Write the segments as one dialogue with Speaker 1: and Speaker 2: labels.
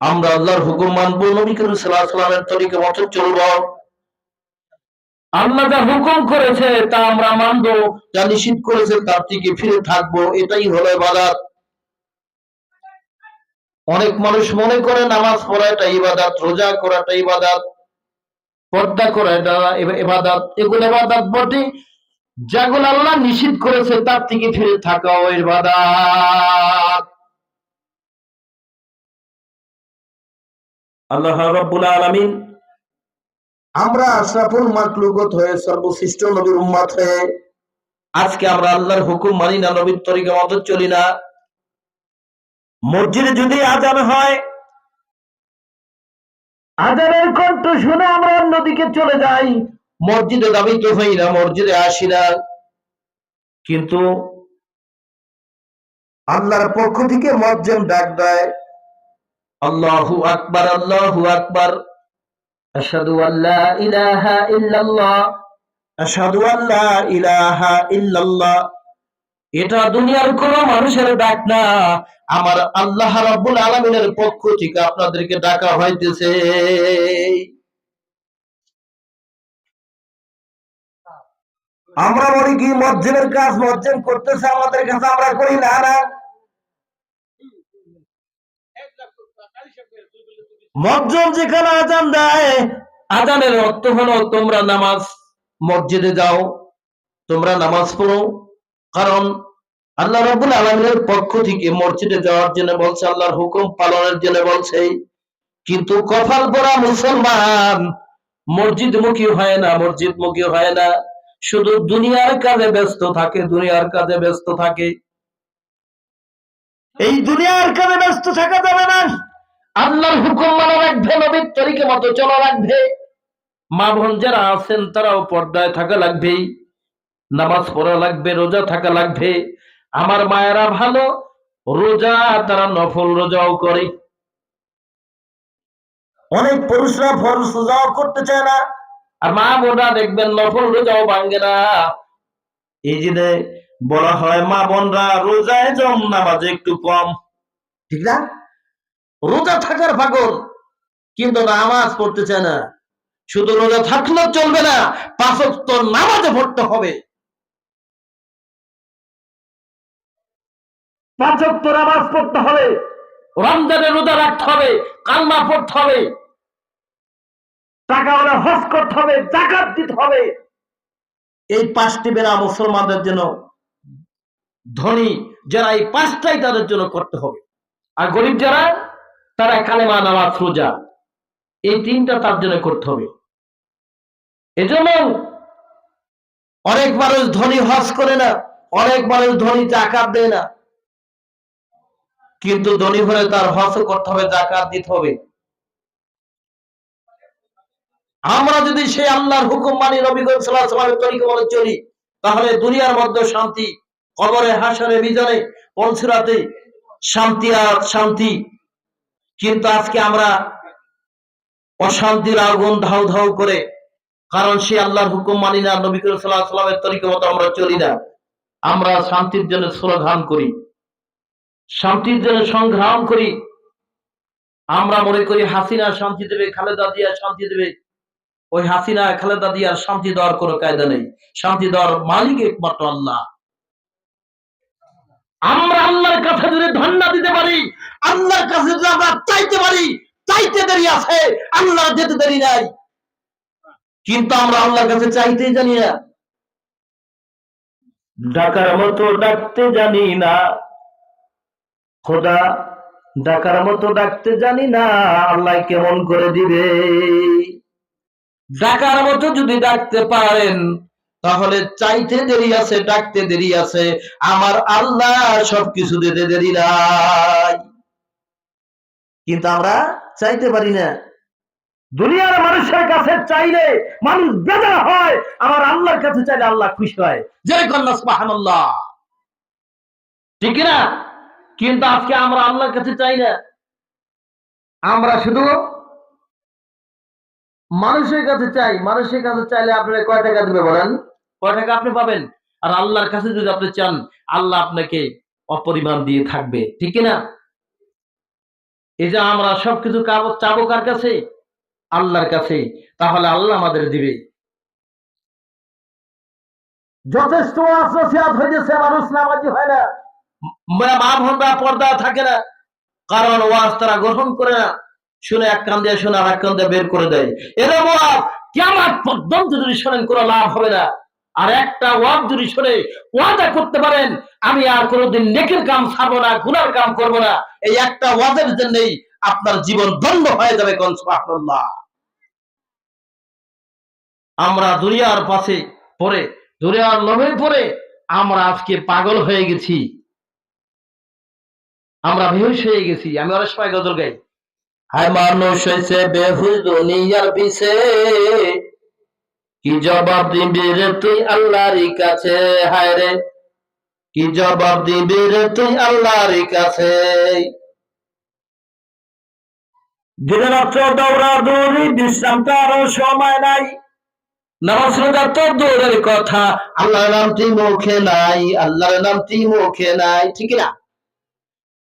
Speaker 1: আমরা আল্লাহর হুকুম মানবো, নবী করিম সাল্লামের তরিকা মতো চলবো। আল্লাহ যা হুকুম করেছে তা আমরা মানবো, যা নিষিদ্ধ করেছে তার থেকে ফিরে থাকব, এটাই হলো ইবাদত। অনেক মানুষ মনে করে নামাজ পড়া এটা ইবাদত, রোজা করাটা ইবাদত, পর্দা করা এটা ইবাদত। এগুলো ইবাদত বটে, যেগুলো আল্লাহ নিষিদ্ধ করেছে তার থেকে ফিরে থাকাও ইবাদত। আল্লাহ রাব্বুল আলামিন আমরা আশরাফুল মাকলুকত হয়ে সর্বশ্রেষ্ঠ নবীর উম্মত হয়ে আজকে আমরা আল্লাহর হুকুম মানি না নবীর তরিকা মতো চলি না। মসজিদে যদি আজান হয় আজানের কণ্ঠ শুনে আমরা অন্যদিকে চলে যাই। মসজিদে দাবিত হই না মসজিদে আসি না। কিন্তু আল্লাহর পক্ষ থেকে মজ্জেম ডাক দেয়। আল্লাহু আকবার আল্লাহু আকবার। আশহাদু আল্লা ইলাহা ইল্লাল্লাহ। আশহাদু আল্লা ইলাহা ইল্লাল্লাহ। এটা দুনিয়ার কোন মানুষের ডাক না। আমার আল্লাহ রাব্বুল আলামিনের পক্ষ থেকে আপনাদেরকে ডাকা হইতেছে। আমরা বলি কি মসজিদের কাজ মসজিদ করতেছে আমাদের কাছে আমরা করি না না? মসজিদ যেখানে আজান দেয়, আজানের অর্থ হলো তোমরা নামাজ মসজিদে যাও, তোমরা নামাজ পড়ো। কারণ আল্লাহ রাব্বুল আলামিনের পক্ষ থেকে মসজিদে যাওয়ার জন্য বলছে, আল্লাহর হুকুম পালনের জন্য বলছে। কিন্তু কপাল পরা মুসলমান মসজিদ মুখী হয় না মসজিদ মুখী হয় না। শুধু দুনিয়ার কাজে ব্যস্ত থাকে, দুনিয়ার কাজে ব্যস্ত থাকে। এই দুনিয়ার কাজে ব্যস্ত থাকা যাবে আল্লাহর হুকুম মানা রাখবে নবীর তরিকে মতো চলা রাখবে। মা বোন যারা আছেন তারাও পর্দায় থাকা লাগবে নামাজ পড়া লাগবে রোজা থাকা লাগবে। আমার মায়েরা ভালো রোজা তারা নফল রোজাও করে। অনেক পুরুষরা ফরজ রোজাও করতে চায় না। আর মা বোনরা দেখবেন নফল রোজাও ভাঙ্গে না। এই যে বলা হয় মা বোনরা রোজায় জম নামাজে একটু কম। ঠিক না? রোজা থাকার পাগল কিন্তু নামাজ পড়তে চায় না। শুধু রোজা থাকলেও চলবে না পাঁচক নামাজে পড়তে হবে। পাঁচক নামাজ পড়তে হবে। রমজানে রোজা রাখতে হবে কালমা পড়তে হবে। টাকা হলে হজ করতে হবে জাকাত দিতে হবে। এই পাঁচটি বেলা মুসলমানদের জন্য ধনী যারা এই পাঁচটাই তাদের জন্য করতে হবে। আর গরিব যারা তারা কালেমা, নামাজ, রোজা। এই তিনটা তার জন্য করতে হবে। এজন্য অনেক মানুষ ধনী হজ করে না অনেক মানুষ ধনী জাকাত দেয় না। কিন্তু ধনী হলে তার হজ করতে হবে, জাকাত দিতে হবে। আমরা যদি সেই আল্লাহর হুকুম মানি নবী করিম সাল্লাল্লাহু আলাইহি তরিকা মতো চলি, তাহলে দুনিয়ার মধ্যে শান্তি, কবরে, হাসরে বিজনে পঞ্চরাতে শান্তি আর শান্তি কিন্তু আজকে আমরা অশান্তির আগুন ধাউ ধাউ করে, কারণ সে আল্লাহর হুকুম মানি না, নবী করিম সাল্লাল্লাহু আলাইহি ওয়াসাল্লামের তরিকা মতো আমরা চলি না। আমরা শান্তির জন্য স্লোগান করি। শান্তির জন্য সংগ্রাম করি। আমরা মনে করি হাসিনা শান্তি দেবে, খালেদা জিয়া শান্তি দেবে। ওই হাসিনা, খালেদা দিয়ার শান্তি দেওয়ার কোনো কায়দা নেই। শান্তি দেওয়ার মালিক একমাত্র আল্লাহ। আমরা আল্লাহর কাছে যদি ধন্যা দিতে পারি আল্লাহর কাছে যদি আমরা চাইতে পারি চাইতে দেরি আছে আল্লাহ যেতে দেরি নাই। কিন্তু আমরা আল্লাহর কাছে চাইতেই জানি না। ডাকার মতো ডাকতে জানি না। খোদা ডাকার মতো ডাকতে জানি না আল্লাহ কেমন করে দিবে? ডাকার মতো যদি ডাকতে পারেন তাহলে চাইতে দেরি আছে ডাকতে দেরি আছে। আমার আল্লাহ সবকিছু দিতে দেরি নাই। কিন্তু আমরা চাইতে পারি না। দুনিয়ার মানুষের কাছে চাইলে মানুষ বেজার হয় আমার আল্লাহর কাছে চাইলে আল্লাহ খুশি হয়। যে কন্যা সুবহানাল্লাহ। ঠিক না কিন্তু আজকে আমরা আল্লাহর কাছে চাই না। আমরা শুধু মানুষের কাছে চাই। মানুষের কাছে চাইলে আপনারা কয় টাকা দেবে বলেন? কয় টাকা আপনি পাবেন? আর আল্লাহর কাছে যদি আপনি চান, আল্লাহ আপনাকে অপরিমাণ দিয়ে থাকবে। ঠিক না এই যে আমরা সবকিছু কাগজ চাবো কার কাছে? আল্লাহর কাছে। তাহলে আল্লাহ আমাদের দিবে। যথেষ্ট আসিয়াত হইতেছে মানুষ নামাজি হয় না। মা মা বোনরা পর্দা থাকে না। কারণ ওয়াজ তারা গ্রহণ করে না। শুনে এক কান দিয়ে শুনে আর এক কান দিয়ে বের করে দেয়। এরকম ওয়াজ কেমন পর্যন্ত যদি শোনেন কোনো লাভ হবে না। আর একটা ওয়াজ যদি শুনে ওয়াদা করতে পারেন, আমি আর কোনোদিন নেকের কাম ছাড়বো না, গুনার কাম করব না। এই একটা ওয়াজের জন্যই আপনার জীবন ধন্য হয়ে যাবে কোন সুবহানাল্লাহ। আমরা দুনিয়ার পাশে পড়ে, দুনিয়ার লোভে পড়ে আমরা আজকে পাগল হয়ে গেছি। আমরা বেহুশ হয়ে গেছি। আমি অনেক সময় গজল গাই। হায় মানুষ হয়েছে বেহুশ দুনিয়ার পিছে। কি জবাব দিবি রে তুই আল্লাহর কাছে? হায় রে। কি জবাব দিবি রে তুই আল্লাহর কাছে? দিনের রাত্র দৌড়া দৌড়ি বিশ্রাম কারও সময় নাই। নামাজ রোজা তো দৌড়ের কথা। আল্লাহর নামটি মুখে নাই আল্লাহর নামটি মুখে নাই ঠিক না?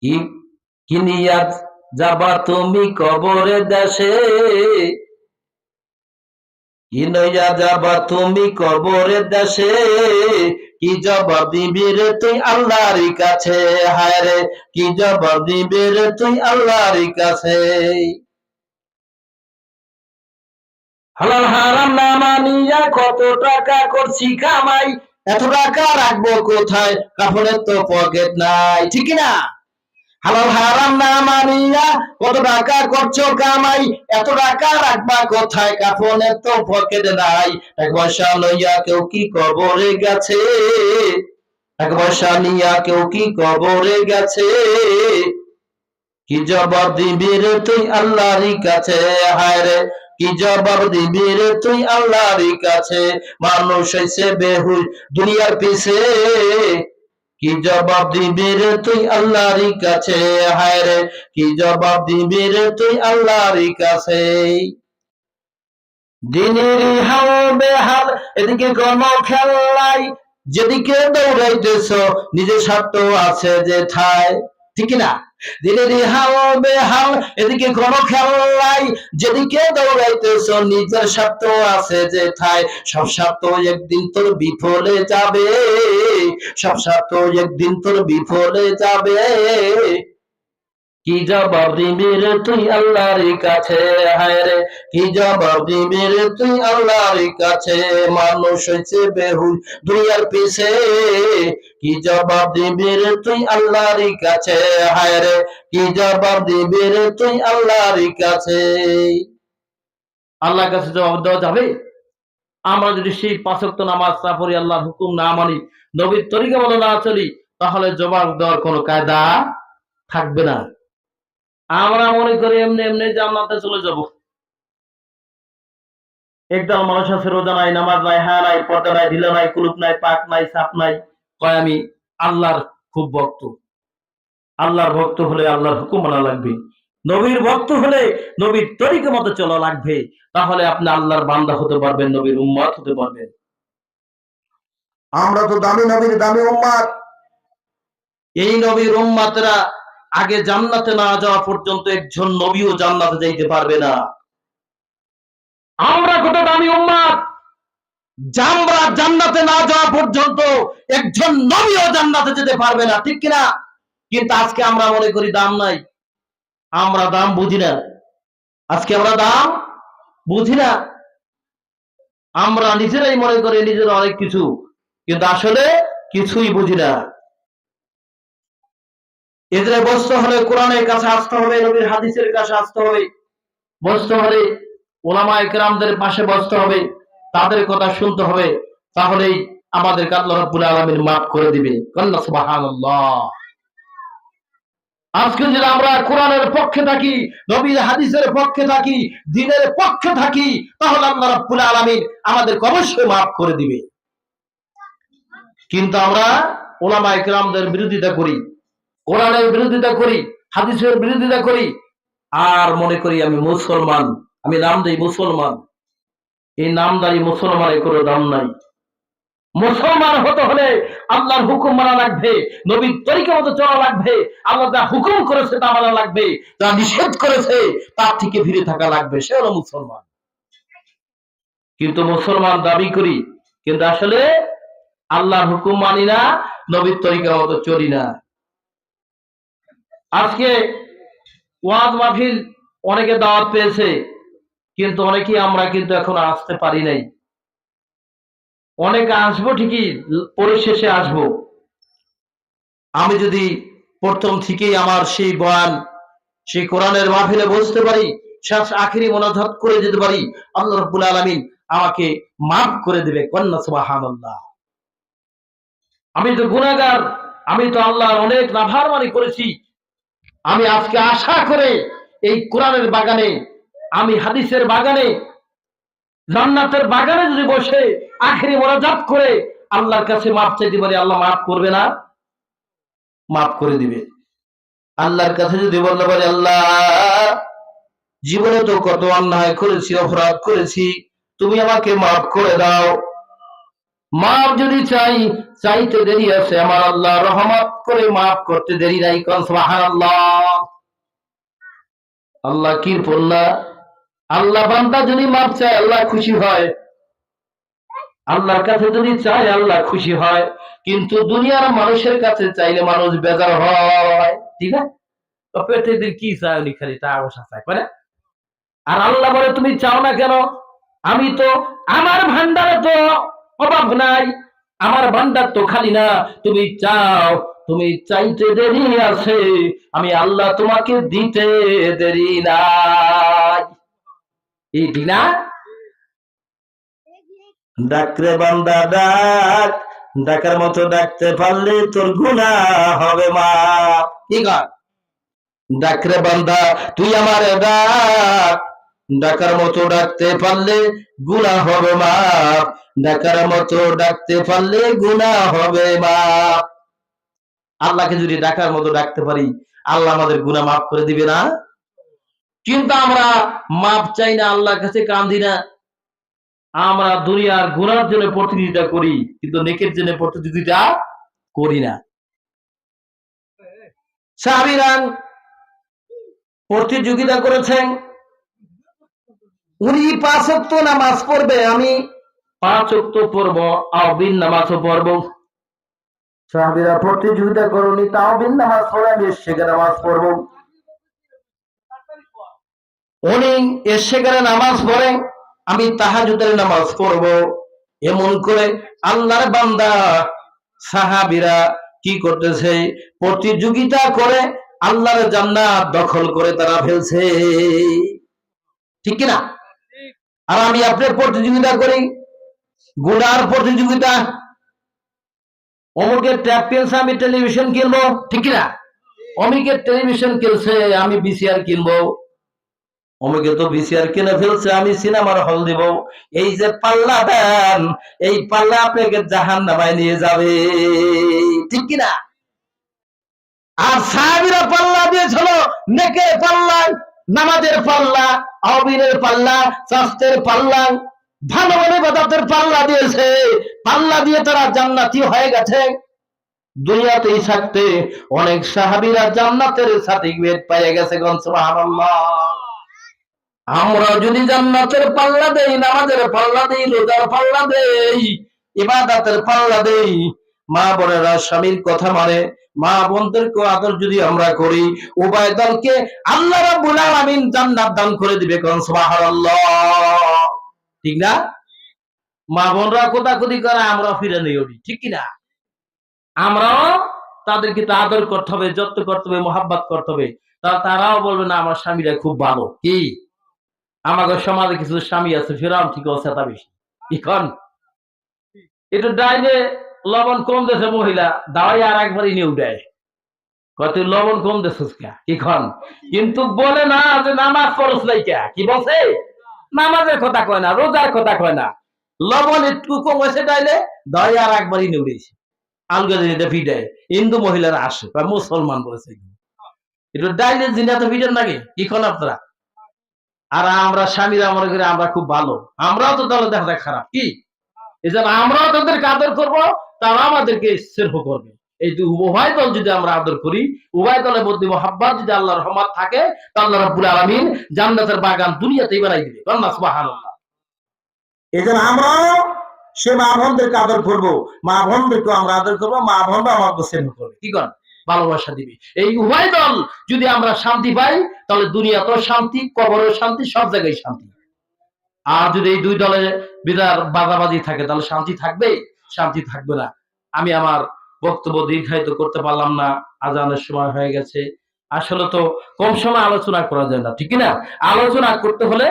Speaker 1: কি কি নিয়াত যাবা তুমি কবরে দেশে? তুমি কবরে দেশে, কি জবাব দিবি রে তুই আল্লাহর কাছে? হায় রে, কি জবাব দিবি রে তুই আল্লাহর কাছে? হালাল হারাম না মানিয়া কত টাকা করছি কামাই? এত টাকা রাখব কোথায়? কাপড়ের তো পকেট নাই, ঠিক না? হালাল হারাম না মানিয়া, কত টাকা করছ কামাই, এত টাকা রাখবা কোথায়? কাপড়ের তো পকেট নাই। এক পয়সা লইয়া কেউ কি কবরে গেছে? এক পয়সা নিয়া কেউ কি কবরে গেছে? কি জবাব দিবি রে তুই আল্লাহর কাছে? হায় রে, কি জবাব দিবি রে তুই আল্লাহর কাছে? মানুষ হইছে বেহুশ, দুনিয়ার পিছে। কি জবাব দিবি রে তুই আল্লাহর কাছে? হায় রে, কি জবাব দিবি রে তুই আল্লাহর কাছে? দিনের হাল বেহাল, এদিকে গণ খেলাই, যেদিকে দৌড়াইতেছ, নিজের স্বার্থ আছে যে ঠায় ঠিক না হাও বে হাও, এদিকে কোন খেলাই। যেদিকে দৌড়াইতেছ, নিজের স্বার্থ আছে যে ঠাই সব স্বার্থ একদিন তোর বিফলে যাবে। সব স্বার্থ একদিন তোর বিফলে যাবে। কি জবাব দিবি রে তুই আল্লাহর কাছে? হায় রে, কি জবাব দিবি রে তুই আল্লাহর কাছে? মানুষ হয়েছে পিছে। কি জবাব দিবি রে তুই আল্লাহর কাছে? হায় রে, কি জবাব দিবি রে তুই আল্লাহর কাছে? আল্লাহর কাছে জবাব দেওয়া যাবে? আমরা যদি সেই পাঁচক্ত নামাজ পড়ি, আল্লাহর হুকুম না মানি, নবীর তরিকা মতো না চলি, তাহলে জবাব দেওয়ার কোনো কায়দা থাকবে না। আমরা মনে করি এমনি এমনি জান্নাতে চলে যাব। একদল মানুষ আছে রোজা নাই নামাজ নাই হ্যাঁ নাই পর্দা নাই ঢিলা নাই কুলুপ নাই পাক নাই সাপ নাই। কয় আমি আল্লাহর খুব ভক্ত। আল্লাহর ভক্ত হলে আল্লাহর হুকুম মানা লাগবে। নবীর ভক্ত হলে নবীর তরিকা মতো চলা লাগবে। তাহলে আপনি আল্লাহর বান্দা হতে পারবেন নবীর উম্মাদ হতে পারবেন।
Speaker 2: আমরা তো দামি নবীর দামি উম্মাদ।
Speaker 1: এই নবীর উম্মাতেরা আগে জান্নাতে না যাওয়া পর্যন্ত একজন নবীও জান্নাতে যাইতে পারবে না। আমরা কত দামি উম্মাদ? জামরা জান্নাতে না যাওয়া পর্যন্ত একজন নবীও জান্নাতে যেতে পারবে না ঠিক কিনা? কিন্তু আজকে আমরা মনে করি দাম নাই। আমরা দাম বুঝি না। আজকে আমরা দাম বুঝি না। আমরা নিজেরাই মনে করি নিজেরা অনেক কিছু কিন্তু আসলে কিছুই বুঝি না। এদের বসতে হলে কোরআনের কাছে আসতে হবে, নবীর হাদিসের কাছে আসতে হবে। বসতে হলে ওলামা একরামদের পাশে বসতে হবে, তাদের কথা শুনতে হবে। তাহলেই আমাদের আল্লাহ রাব্বুল আলামিন মাফ করে দিবে। আজকে যদি আমরা কোরআনের পক্ষে থাকি, নবীর হাদিসের পক্ষে থাকি, দিনের পক্ষে থাকি, তাহলে আল্লাহ রাব্বুল আলামিন আমাদেরকে অবশ্যই মাফ করে দিবে। কিন্তু আমরা ওলামা একরামদের বিরোধিতা করি। কোরআনের বিরোধিতা করি, হাদিসের বিরোধিতা করি, আর মনে করি আমি মুসলমান, আমি নাম দেই মুসলমান। এই নামদারি মুসলমানের কোনো দাম নাই। মুসলমান হতে হলে আল্লাহর হুকুম মানা লাগবে, নবীর তরিকা মতো চলা লাগবে, আল্লাহ যা হুকুম করেছে তা মানা লাগবে, যা নিষেধ করেছে তার থেকে ফিরে থাকা লাগবে, সে হলো মুসলমান। কিন্তু মুসলমান দাবি করি, কিন্তু আসলে আল্লাহর হুকুম মানি না, নবীর তরিকা মতো চলি না। আজকে ওয়াজ মাহফিল অনেকে দাওয়াত পেয়েছে, কিন্তু অনেকেই আমরা কিন্তু এখন আসতে পারি নাই। অনেকে আসব ঠিকই, পরিশেষে আসব। আমি যদি প্রথম থেকেই আমার সেই বয়ান, সেই কোরআনের মাহফিলে বসতে পারি, শেষ আখিরি মনোধাত করে যেতে পারি, আল্লাহ রব্বুল আলমিন আমাকে মাফ করে দেবে, কন্যা সুবহানাল্লাহ। আমি তো গুনাহগার, আমি তো আল্লাহর অনেক নাফারমানি করেছি আমি আজকে আশা করে এই কোরআনের বাগানে, আমি হাদিসের বাগানে, জান্নাতের বাগানে যদি বসে আখেরি মোনাজাত করে আল্লাহর কাছে মাপ চাইতে পারি, আল্লাহ মাফ করবে না? মাফ করে দিবে। আল্লাহর কাছে যদি বলতে পারি, আল্লাহ, জীবনে তো কত অন্যায় করেছি, অপরাধ করেছি, তুমি আমাকে মাফ করে দাও। মাফ যদি চাই, চাইতে দেরি আছে। আমার আল্লাহ রহমত করে মাফ করতে দেরি নাই আল্লাহ আল্লাহ বান্দা যদি চায়, আল্লাহ খুশি হয়। আল্লাহর কাছে যদি আল্লাহ খুশি হয়। কিন্তু দুনিয়ার মানুষের কাছে চাইলে মানুষ বেজার হয়। ঠিক আছে? কি উনি খালি? আর আল্লাহ বলে, তুমি চাও না কেন? আমি তো, আমার ভান্ডারে তো অভাব নাই। আমার ভান্ডার তো খালি না তুমি চাও তুমি চাইতে দেরি আছে আমি আল্লাহ তোমাকে দিতে দেরি নাই। এই দিনা ডাকরে বান্দা ডাক। ডাকার মতো ডাকতে পারলে তোর গুণা হবে মা কি ডাকরে বান্দা তুই আমার ডাক। ডাকার মতো ডাকতে পারলে গুণা হবে মা ডাকার মতো ডাকতে পারলে গুণা হবে, মা। আল্লাহকে যদি ডাকার মতো ডাকতে পারি, আল্লাহ আমাদের গুণা মাফ করে দিবে না। কিন্তু আমরা মাপ চাই না, আল্লাহর কাছে কান্দি না। আমরা দুনিয়ার গুণার জন্য প্রতিযোগিতা করি, কিন্তু নেকের জন্য প্রতিযোগিতা করি না। সাহাবিরান প্রতিযোগিতা করেছেন। উনি পাঁচ নামাজ পড়বে, আমি পাঁচ অক্ত পড়ব আবিন নামাজও পড়ব সাহাবিরা প্রতিযোগিতা করুনি তাও বিন নামাজ পড়ে আমি শেখে নামাজ পড়ব। উনি এসে নামাজ পড়েন আমি তাহাজুদের নামাজ পড়ব। এমন করে আল্লাহর বান্দা সাহাবিরা কি করতেছে? প্রতিযোগিতা করে আল্লাহর জান্নাত দখল করে তারা ফেলছে। ঠিক কিনা আর আমি আপনার প্রতিযোগিতা করি গুড়ার প্রতিযোগিতা অমুকের ট্যাপ কিনছে আমি টেলিভিশন কিনবো ঠিক কিনা? অমিকের টেলিভিশন কিনছে আমি বিসিআর কিনবো অমুকে তো বিসিআর কিনে ফেলছে, আমি সিনেমার হল দিব। এই যে পাল্লা দেন, এই পাল্লা আপনাকে জাহান নামায় নিয়ে যাবে। ঠিক কিনা? আর সাহাবিরা পাল্লা দিয়েছিল, নেকের পাল্লা, নামাজের পাল্লা অবিনের পাল্লা স্বাস্থ্যের পাল্লা। ভালো ভালো বাদাতের পাল্লা দিয়েছে। পাল্লা দিয়ে তারা জান্নাতি হয়ে গেছে। দুনিয়াতেই থাকতে অনেক সাহাবিরা জান্নাতের সার্টিফিকেট পেয়ে গেছে আমরা যদি জান্নাতের পাল্লা দেই, নামাজের পাল্লা দেই, রোজার পাল্লা দেই, ইবাদতের পাল্লা দেই, মা বোনেরা স্বামীর কথা মানে মা বোনদেরকে আদর যদি আমরা করি, উভয় দলকে আল্লাহ রাব্বুল আলামিন জান্নাত দান করে দিবে কোন সুবহানাল্লাহ। ঠিক না? মা বোনরা কোদাকুদি করে আমরা ফিরে নেই ওঠি ঠিক না আমরাও তাদেরকে তো আদর করতে হবে, যত্ন করতে হবে, মোহাব্বত করতে হবে। তারাও বলবে, না, আমার স্বামীরা খুব ভালো। কি? আমাদের সমাজে কিছু স্বামী আছে ফেরাম ঠিক আছে তা বেশি। এখন এটা ডাইনে লবণ কম দেশে মহিলা দাওয়াই আর একবারই নিয়ে দেয় কত লবণ কম কে? এখন। কিন্তু বলে না যে নামাজ পড়স নাই কি বলছে? নামাজের কথা কয় না, রোজার কথা কয় না। লবণ একটু কম আর একবারই ফিডায় হিন্দু মহিলারা আসে, বা মুসলমান বলেছে ডাইলে তো নাকি? কি আপনারা? আর আমরা স্বামীরা মনে করি আমরা খুব ভালো। আমরাও তো তাহলে দেখা খারাপ। কি? এই আমরাও তাদেরকে আদর করব তারা আমাদেরকে স্নেহ করবে। এই উভয় দল যদি আমরা আদর করি উভয় দলের মধ্যে মহাব্বাত যদি আল্লাহর রহমত থাকে তা আল্লাহ রাব্বুল আলামিন জান্নাতের বাগান দুনিয়াতেই বানাই দিবে। আল্লাহ সুবহানাল্লাহ।
Speaker 2: আমরাও সে মা বোনদেরকে আদর করব। মা বোনদেরকে আমরা আদর করব মা বোনরা আমাকে স্নেহ করবে।
Speaker 1: কি করেন ভালোবাসা দিবে। এই উভয় দল যদি আমরা শান্তি পাই তাহলে দুনিয়াতেও শান্তি কবরেও শান্তি সব জায়গায় শান্তি। আর যদি এই দুই দলে বিদার বাদাবাদি থাকে তাহলে শান্তি থাকবে শান্তি থাকবে না। আমি আমার বক্তব্য দীর্ঘায়িত করতে পারলাম না, আজানের সময় হয়ে গেছে। আসলে তো কম সময় আলোচনা করা যায় না, ঠিক না আলোচনা করতে হলে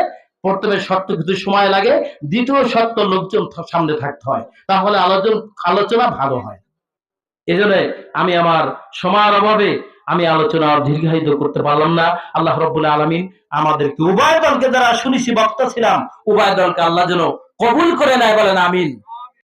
Speaker 1: প্রথমে শর্ত কিছু সময় লাগে, দ্বিতীয় শর্ত লোকজন সামনে থাকতে হয়। তাহলে আলোচনা আলোচনা ভালো হয়। এই জন্য আমি আমার সময়ের অভাবে আমি আলোচনা আর দীর্ঘায়িত করতে পারলাম না। আল্লাহ রব্বুল আলমিন আমাদেরকে উভয় দলকে যারা শুনেছি বক্তা ছিলাম, উভয় দলকে আল্লাহ যেন কবুল করে নেয় বলেন, আমিন।